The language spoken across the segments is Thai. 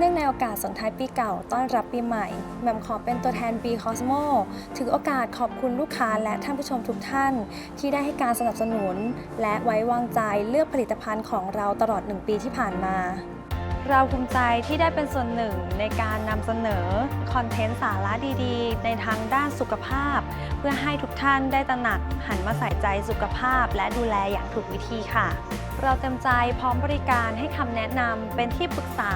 เนื่องในโอกาสส่งท้ายปีเก่าต้อนรับปีใหม่แหม่มขอเป็นตัวแทน B Cosmo ถือโอกาสขอบคุณลูกค้าและท่านผู้ชมทุกท่าน ที่ได้ให้การสนับสนุน และไว้วางใจเลือกผลิตภัณฑ์ของเราตลอด 1 ปีที่ผ่านมา เราภูมิใจที่ได้เป็นส่วนหนึ่งในการนำเสนอคอนเทนต์สาระดีๆ ในทางด้านสุขภาพ เพื่อให้ทุกท่านได้ตระหนักหันมาใส่ใจสุขภาพ และดูแลอย่างถูกวิธีค่ะ เราเต็มใจพร้อมบริการให้คำแนะนำเป็นที่ปรึกษา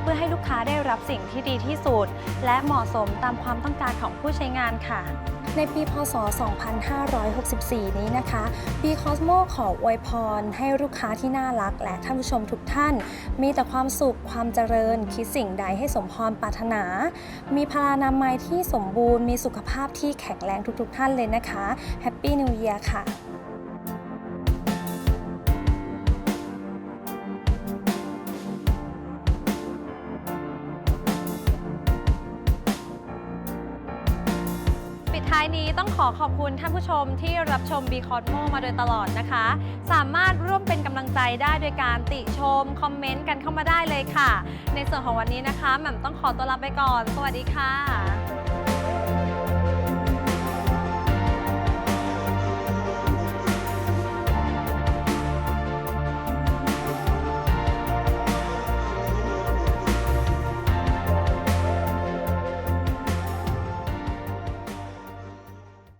เพื่อให้ลูกค้าได้รับสิ่งที่ดีที่สุด และเหมาะสมตามความต้องการของผู้ใช้งานค่ะ ในปี พศ 2564 นี้นะคะ B Cosmo ขออวยพร ให้ลูกค้าที่น่ารัก และท่านผู้ชมทุกท่าน มีแต่ความสุขความเจริญ คิดสิ่งใดให้สมพรปรารถนา มีพลานามัยที่สมบูรณ์ มีสุขภาพที่แข็งแรงทุกๆ ท่านเลยนะคะ Happy New Year ค่ะ ท้ายนี้ต้องขอขอบคุณท่านผู้ชมที่รับชม b c o s m o มาโดยตลอดนะคะ สามารถร่วมเป็นกำลังใจได้โดยการติชม คอมเมนต์กันเข้ามาได้เลยค่ะ ในส่วนของวันนี้นะคะแหม่มต้องขอตัวลาไปก่อน สวัสดีค่ะ